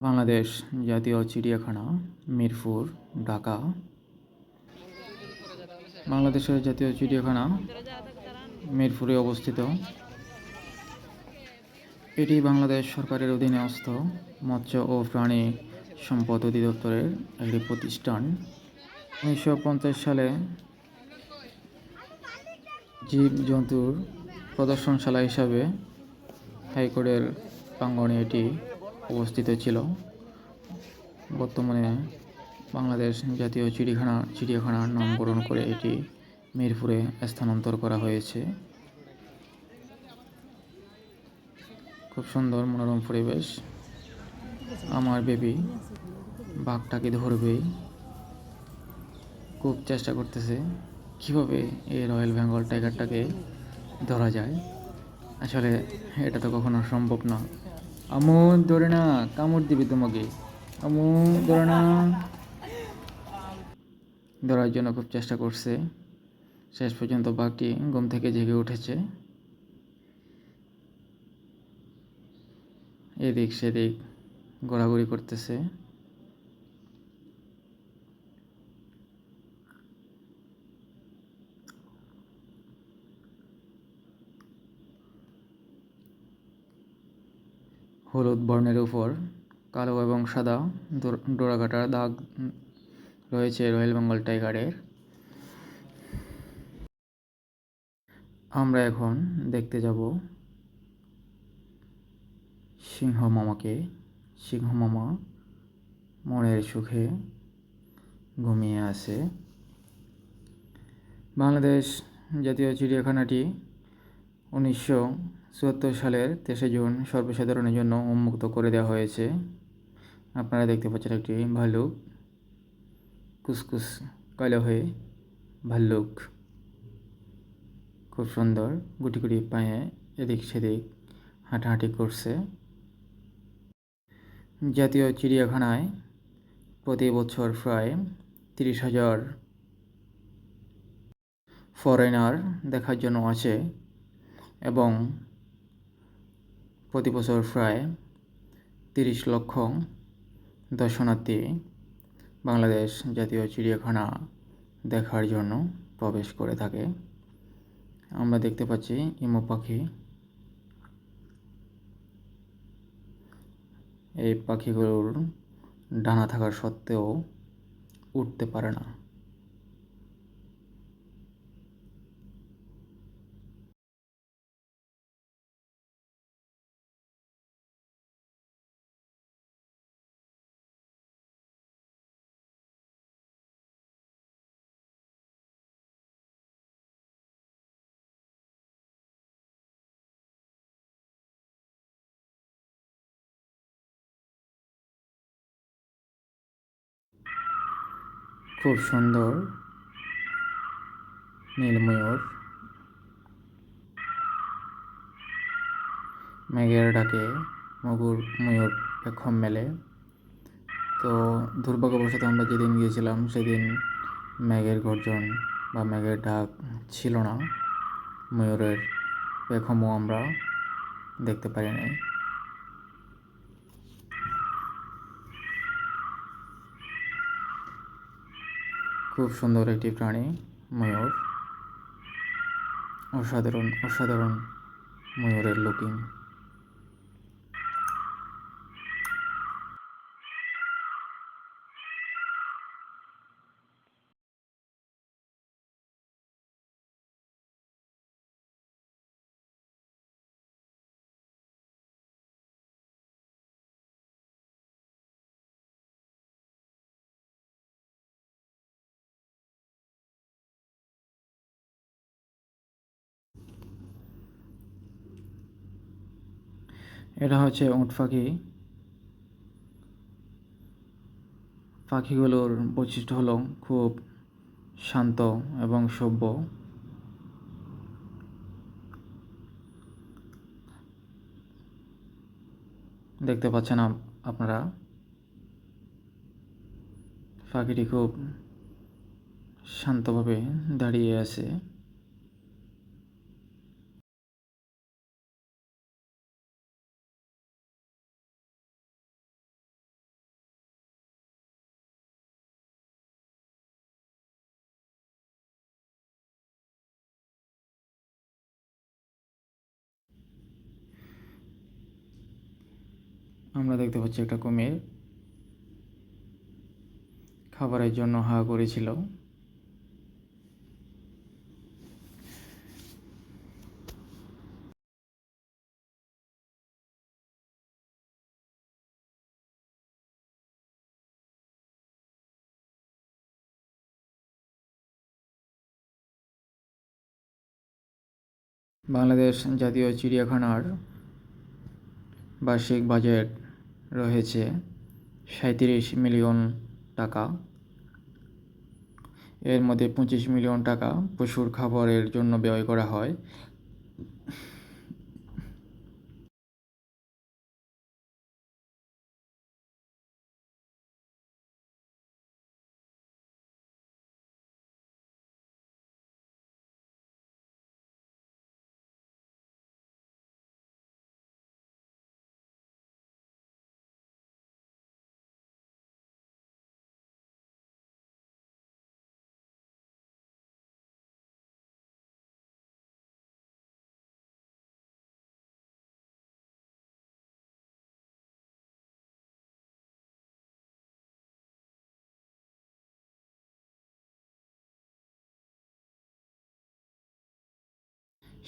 বাংলাদেশ জাতীয় চিড়িয়াখানা, মিরপুর, ঢাকা। বাংলাদেশের জাতীয় চিড়িয়াখানা, মিরপুরে অবস্থিত। এটি বাংলাদেশ সরকারের অধীনে অধীনস্থ মৎস্য ও প্রাণী সম্পদ অধিদপ্তরের একটি প্রতিষ্ঠান। উনিশশো পঞ্চাশ সালে জীবজন্তুর প্রদর্শনশালা হিসাবে হাইকোর্টের প্রাঙ্গণে এটি অবস্থিত ছিল। বর্তমানে বাংলাদেশ জাতীয় চিড়িয়াখানা, চিড়িয়াখানার নামকরণ করে এটি মিরপুরে স্থানান্তর করা হয়েছে। খুব সুন্দর মনোরম পরিবেশ। আমার বেবি বাঘটাকে ধরবেই খুব চেষ্টা করতেছে কীভাবে এই রয়্যাল বেঙ্গল টাইগারটাকে ধরা যায়। আসলে এটা তো কখনো সম্ভব না। আমু ধরে না কামড় দিবি তোমাকে। আমু ধরে না ধরার জন্য খুব চেষ্টা করছে। শেষ পর্যন্ত বাঘটি ঘুম থেকে জেগে উঠেছে। এদিক সেদিক ঘোরাঘুরি করতেছে। হলুদ বর্ণের উপর, কালো এবং সাদা ডোরাকাটার দাগ রয়েছে রয়্যাল বেঙ্গল টাইগারের। আমরা এখন দেখতে যাব সিংহ মামাকে। সিংহ মামা মনের সুখে ঘুমিয়ে আছে। বাংলাদেশ জাতীয় চিড়িয়াখানাটি উনিশশো চুয়াত্তর সালের তেইশে জুন সর্বসাধারণের জন্য উন্মুক্ত করে দেওয়া হয়েছে। আপনারা দেখতে পাচ্ছেন একটি ভাল্লুক, কুসকুস কালো হয়ে ভাল্লুক। খুব সুন্দর, গুটি গুটি পায়ে এদিক সেদিক হাঁটাহাঁটি করছে। জাতীয় চিড়িয়াখানায় প্রতি বছর প্রায় তিরিশ হাজার ফরেনার দেখার জন্য আছে এবং প্রতি বছর প্রায় তিরিশ লক্ষ দর্শনার্থী বাংলাদেশ জাতীয় চিড়িয়াখানা দেখার জন্য প্রবেশ করে থাকে। আমরা দেখতে পাচ্ছি ইমু পাখি। এই পাখিগুলোর ডানা থাকার সত্ত্বেও উঠতে পারে না। খুব সুন্দর, নীলময়ূর। মেঘের ডাকে মগুর ময়ূর পেখম মেলে। তো দুর্ভাগ্যবশত আমরা যেদিন গিয়েছিলাম, সেদিন মেঘের গর্জন বা মেঘের ডাক ছিল না। ময়ূরের পেখমও আমরা দেখতে পারি নাই খুব সুন্দর একটি প্রাণী ময়ূর। অসাধারণ অসাধারণ ময়ূরের লুকিং এটা হচ্ছে উঁট পাখি পাখিগুলোর বৈশিষ্ট্য হলো খুব শান্ত এবং সভ্য। দেখতে পাচ্ছেন আপনারা? পাখিটি খুব শান্তভাবে দাঁড়িয়ে আছে। আমরা দেখতে পাচ্ছি একটা কুমির খাবারের জন্য হা করেছিল। বাংলাদেশ জাতীয় চিড়িয়াখানার বার্ষিক বাজেট রয়েছে সাঁত্রিশ মিলিয়ন টাকা। এর মধ্যে পঁচিশ মিলিয়ন টাকা পশুর খাবারের জন্য ব্যয় করা হয়।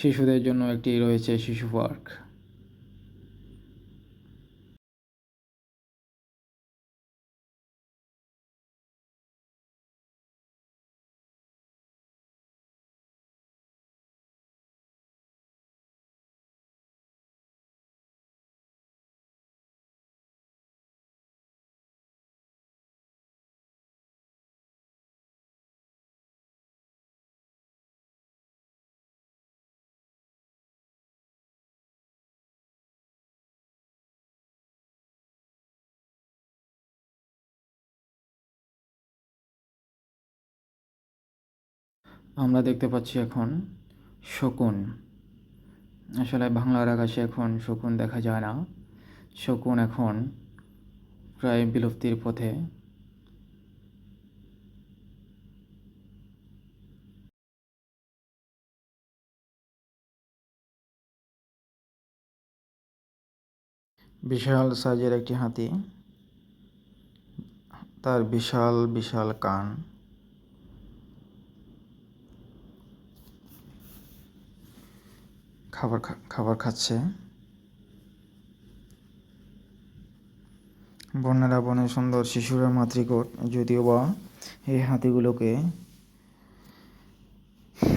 শিশুদের জন্য একটি রয়েছে শিশু পার্ক। আমরা দেখতে পাচ্ছি এখন শকুন। আসলে বাংলার আকাশে এখন শকুন দেখা যায় না। শকুন এখন প্রায় বিলুপ্তির পথে। বিশাল সাইজের একটি হাতি। তার বিশাল বিশাল কান। খাবার খাবার খাচ্ছে। বন্যারা বনে সুন্দর শিশুরা মাতৃকোট, যদিও বা এই হাতিগুলোকে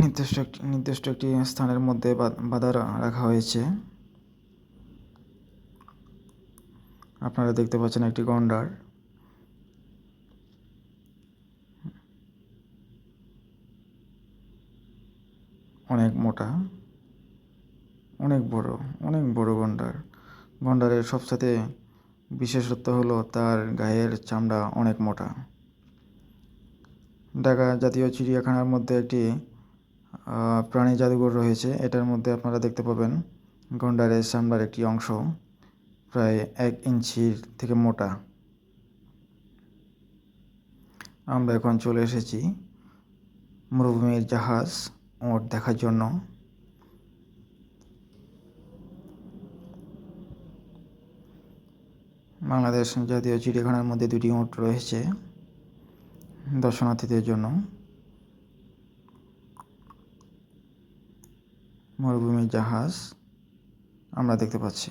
নির্দিষ্ট একটি নির্দিষ্ট একটি স্থানের মধ্যে বাধা রাখা হয়েছে। আপনারা দেখতে পাচ্ছেন একটি গন্ডার অনেক মোটা অনেক বড় অনেক বড় গন্ডার গন্ডারের সবসাথে বিশেষত্ব হলো তার গায়ের চামড়া অনেক মোটা। ঢাকা জাতীয় চিড়িয়াখানার মধ্যে একটি প্রাণী জাদুঘর রয়েছে। এটার মধ্যে আপনারা দেখতে পাবেন গন্ডারের চামড়ার একটি অংশ প্রায় এক ইঞ্চির থেকে মোটা। আমরা এখন চলে এসেছি মরুভূমির জাহাজ ওট দেখার জন্য। বাংলাদেশ জাতীয় চিড়িয়াখানার মধ্যে দুটি উট রয়েছে দর্শনার্থীদের জন্য। মরুভূমির জাহাজ আমরা দেখতে পাচ্ছি।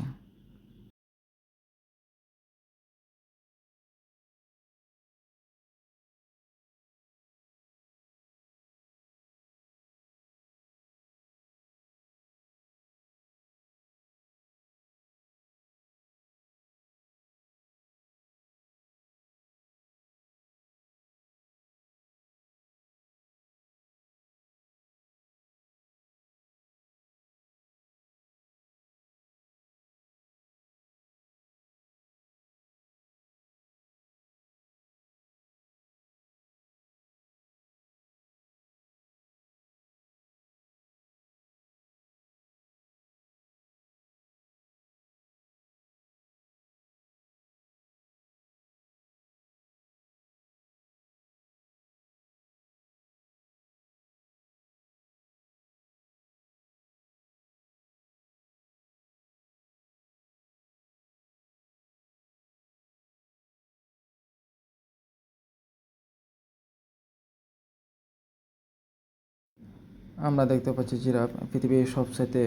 আমরা দেখতে পাচ্ছি জিরাফ। পৃথিবীর সবচেয়ে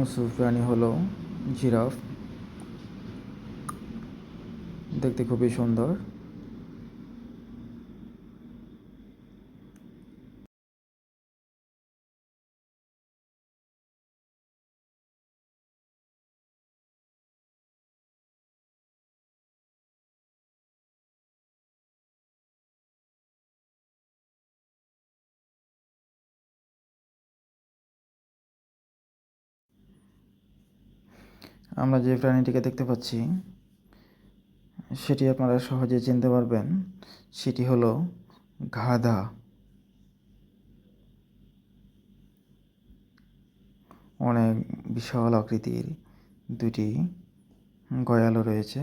উঁচু প্রাণী হলো জিরাফ। দেখতে খুবই সুন্দর। আমরা যে প্রাণীটিকে দেখতে পাচ্ছি, সেটি আপনারা সহজে চিনতে পারবেন। সেটি হলো গাধা অনেক বিশাল আকৃতির দুটি গয়ালও রয়েছে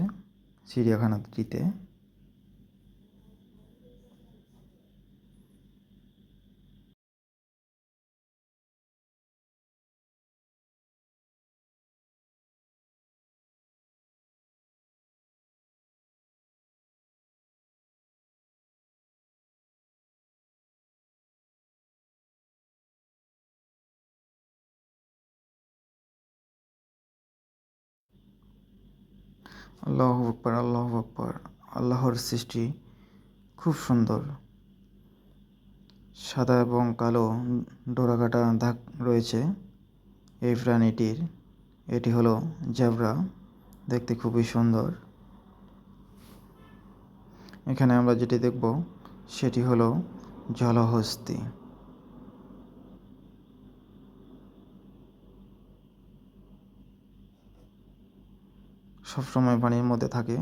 চিড়িয়াখানাটিতে। আল্লাহ আকবর আল্লাহ আকবর। আল্লাহর সৃষ্টি খুব সুন্দর। সাদা এবং কালো ডোরাকাটা দাগ রয়েছে এই প্রাণীটির। এটি হলো জ্যাবরা দেখতে খুবই সুন্দর। এখানে আমরা যেটি দেখব, সেটি হলো জলহস্তি। সবসময় পানির মধ্যে থাকে।